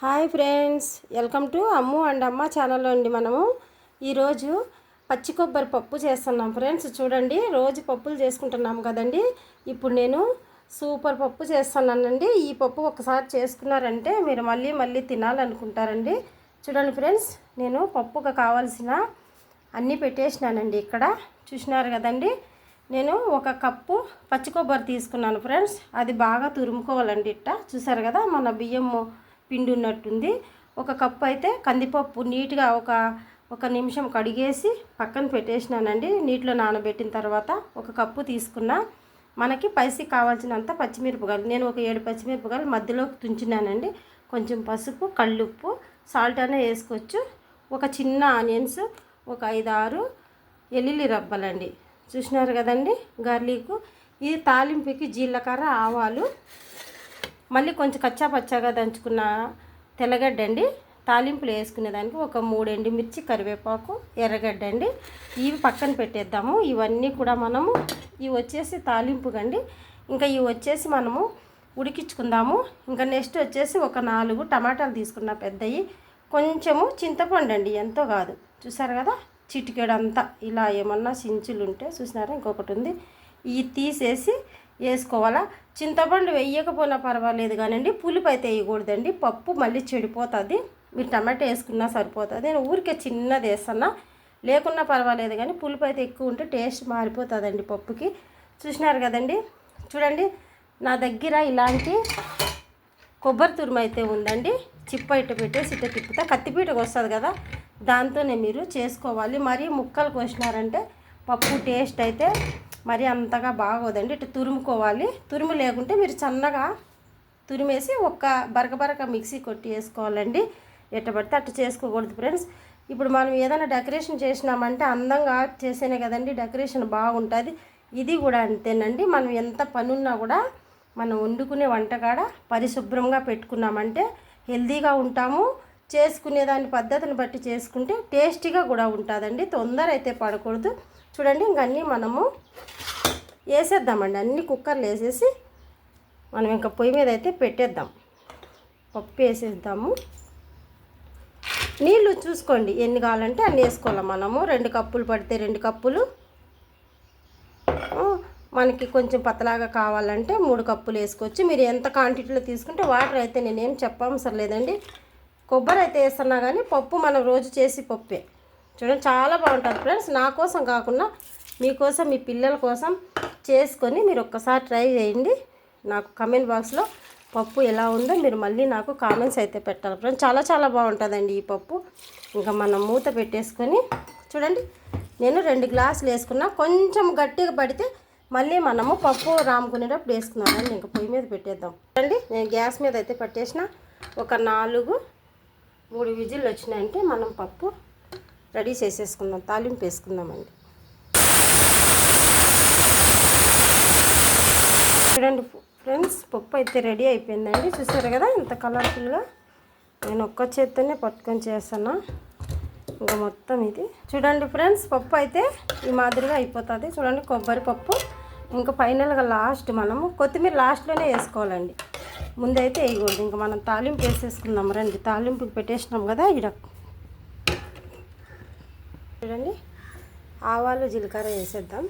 Hi friends welcome to Ammu and Amma ఛానల్లో అండి మనము. ఈరోజు పచ్చి కొబ్బరి పప్పు చేస్తున్నాం ఫ్రెండ్స్ చూడండి. రోజు పప్పులు చేసుకుంటున్నాం కదండి. ఇప్పుడు నేను సూపర్ పప్పు చేస్తున్నానండి. ఈ పప్పు ఒకసారి చేసుకున్నారంటే మీరు మళ్ళీ మళ్ళీ తినాలనుకుంటారండి. చూడండి ఫ్రెండ్స్ నేను పప్పుకు కావాల్సిన అన్నీ పెట్టేసినానండి ఇక్కడ. చూసినారు కదండి. నేను ఒక కప్పు పచ్చి కొబ్బరి తీసుకున్నాను ఫ్రెండ్స్. అది బాగా తురుముకోవాలండి ఇట్ట. చూసారు కదా మన బియ్యము పిండి ఉన్నట్టుంది. ఒక కప్పు అయితే కందిపప్పు నీట్గా ఒక ఒక నిమిషం కడిగేసి పక్కన పెట్టేసినానండి. నీటిలో నానబెట్టిన తర్వాత ఒక కప్పు తీసుకున్నా మనకి పైసి కావాల్సినంత పచ్చిమిరపకాయలు. నేను ఒక ఏడు పచ్చిమిరపకాయలు మధ్యలోకి తుంచినానండి. కొంచెం పసుపు కళ్ళుప్పు సాల్ట్ అనే వేసుకోవచ్చు. ఒక చిన్న ఆనియన్స్ ఒక ఐదు ఆరు ఎల్లుల్లి రబ్బలండి. చూసినారు కదండి గార్లీకు. ఇది తాలింపుకి జీలకర్ర ఆవాలు మళ్ళీ కొంచెం కచ్చా పచ్చాగా దంచుకున్న తెల్లగడ్డ అండి. తాలింపులు వేసుకునేదానికి ఒక మూడు ఎండుమిర్చి కరివేపాకు ఎర్రగడ్డ అండి. ఇవి పక్కన పెట్టేద్దాము. ఇవన్నీ కూడా మనము ఇవి వచ్చేసి తాలింపు కండి. ఇంకా ఇవి వచ్చేసి మనము ఉడికించుకుందాము. ఇంకా నెక్స్ట్ వచ్చేసి ఒక నాలుగు టమాటాలు తీసుకున్న పెద్దవి కొంచెము చింతపండు అండి ఎంతో కాదు. చూసారు కదా? చిటికెడంతా. ఇలా ఏమన్నా సించులు ఉంటే చూసినారా? ఇంకొకటి ఉంది. ఇవి తీసేసి వేసుకోవాలా? చింతపండు వేయకపోయినా పర్వాలేదు కానివ్వండి పులుపు అయితే వేయకూడదండి. పప్పు మళ్ళీ చెడిపోతుంది. మీరు టమాటా వేసుకున్నా సరిపోతుంది. నేను ఊరికే చిన్నది వేస్తున్నా లేకున్నా పర్వాలేదు కానీ పులుపు అయితే ఎక్కువ ఉంటే టేస్ట్ మారిపోతుందండి పప్పుకి. చూసినారు కదండి? చూడండి నా దగ్గర ఇలాంటి కొబ్బరి తురుము అయితే ఉందండి. చిప్ప ఇట్ట పెట్టేసి ఇట్ట తిప్పుతా. కత్తిపీటకు వస్తుంది కదా? దాంతోనే మీరు చేసుకోవాలి. మరీ ముక్కలు కోసినారంటే పప్పు టేస్ట్ అయితే మరి అంతగా బాగోదండి. ఇటు తురుముకోవాలి. తురుము లేకుంటే మీరు సన్నగా తురిమేసి ఒక్క బరక బరక మిక్సీ కొట్టి వేసుకోవాలండి. ఎట్ట పడితే చేసుకోకూడదు ఫ్రెండ్స్. ఇప్పుడు మనం ఏదైనా డెకరేషన్ చేసినామంటే అందంగా చేసేనే కదండి. డెకరేషన్ బాగుంటుంది. ఇది కూడా అంతేనండి. మనం ఎంత పనున్నా కూడా మనం వండుకునే వంటకాడ పరిశుభ్రంగా పెట్టుకున్నామంటే హెల్తీగా ఉంటాము. చేసుకునే దాని పద్ధతిని బట్టి చేసుకుంటే టేస్టీగా కూడా ఉంటుందండి. తొందర అయితే పడకూడదు. చూడండి ఇంక అన్నీ మనము వేసేద్దామండి. అన్ని కుక్కర్లు వేసేసి మనం ఇంకా పొయ్యి మీద అయితే పెట్టేద్దాం. పప్పు వేసేద్దాము. నీళ్ళు చూసుకోండి ఎన్ని కావాలంటే అన్ని వేసుకోవాలి మనము. రెండు కప్పులు పడితే రెండు కప్పులు. మనకి కొంచెం పతలాగా కావాలంటే మూడు కప్పులు వేసుకోవచ్చు. మీరు ఎంత క్వాంటిటీలో తీసుకుంటే వాటర్ అయితే నేనేం చెప్పవసరం లేదండి. కొబ్బరి అయితే వేస్తున్నా కానీ పప్పు మనం రోజు చేసి పప్పే. చూడండి చాలా బాగుంటుంది ఫ్రెండ్స్. నా కోసం కాకుండా మీకోసం మీ పిల్లల కోసం చేసుకొని మీరు ఒక్కసారి ట్రై చేయండి. నాకు కమెంట్ బాక్స్లో పప్పు ఎలా ఉందో మీరు మళ్ళీ నాకు కామెంట్స్ అయితే పెట్టాలి ఫ్రెండ్స్. చాలా చాలా బాగుంటుందండి ఈ పప్పు. ఇంకా మనం మూత పెట్టేసుకొని చూడండి నేను రెండు గ్లాసులు వేసుకున్నా. కొంచెం గట్టిగా పడితే మళ్ళీ మనము పప్పు రాముకునేటప్పుడు వేసుకున్నామండి. ఇంకా పొయ్యి మీద పెట్టేద్దాం. చూడండి నేను గ్యాస్ మీద అయితే పెట్టేసిన. ఒక నాలుగు మూడు విజిల్లు వచ్చినాయంటే మనం పప్పు రెడీ చేసేసుకుందాం తాలింపు వేసుకుందామండి. చూడండి ఫ్రెండ్స్ పప్పు అయితే రెడీ అయిపోయిందండి. చూసారు కదా ఇంత కలర్ఫుల్గా? నేను ఒక్క చేత్తోనే పట్టుకొని చేస్తాను ఇంకా మొత్తం ఇది. చూడండి ఫ్రెండ్స్ పప్పు అయితే ఈ మాదిరిగా అయిపోతుంది. చూడండి కొబ్బరి పప్పు. ఇంకా ఫైనల్గా లాస్ట్ మనము కొత్తిమీర లాస్ట్లోనే వేసుకోవాలండి. ముందైతే వేయకూడదు. ఇంకా మనం తాలింపు వేసేసుకుందాం రండి తాలింపుకి పెట్టేసినాం కదా ఇక్కడ చూడండి. ఆవాలు జీలకర్ర వేసేద్దాం.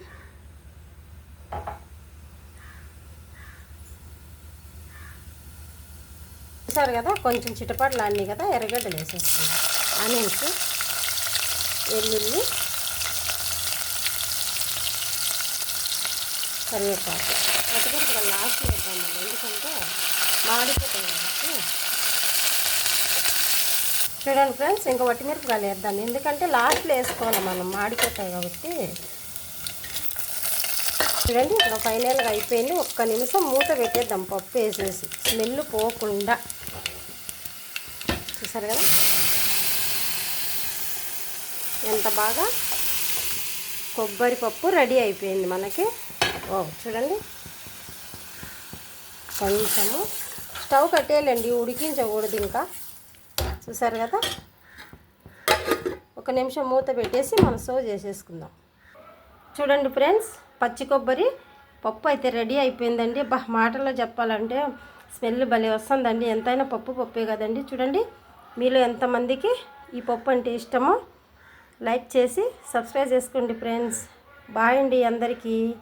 చూసారు కదా కొంచెం చిటపాట్లు అన్నీ కదా ఎర్రగడ్డలు వేసేస్తాను ఆనియన్స్ వెల్లుల్లి కరివేపాకు. పట్టుకొని లాస్ట్ పెట్టాము ఎందుకంటే మాడిపోతాయి కాబట్టి. చూడండి ఫ్రెండ్స్ ఇంకా వట్టి మిరపకాయలు వేద్దాం. ఎందుకంటే లాస్ట్లో వేసుకోవాలి మనం మాడిపోతాయి కాబట్టి. చూడండి ఇక్కడ ఫైనల్గా అయిపోయింది. ఒక్క నిమిషం మూత పెట్టేద్దాం పప్పు వేసేసి. స్మెల్ పోకుండా. చూసారు కదా? ఎంత బాగా? కొబ్బరి పప్పు రెడీ అయిపోయింది మనకి. ఓ చూడండి. కొంచెము. స్టవ్ కట్టేయాలండి ఉడికించకూడదు ఇంకా. చూసారు కదా? ఒక నిమిషం మూత పెట్టేసి మనం సో చేసేసుకుందాం. చూడండి ఫ్రెండ్స్ పచ్చి కొబ్బరి పప్పు అయితే రెడీ అయిపోయిందండి. బా మాటల్లో చెప్పాలంటే స్మెల్ భలే వస్తుందండి. ఎంతైనా పప్పు పప్పే కదండి. చూడండి మీలో ఎంతమందికి ఈ పప్పు అంటే ఇష్టమో లైక్ చేసి సబ్స్క్రైబ్ చేసుకోండి ఫ్రెండ్స్. బాయ్ అండి అందరికీ.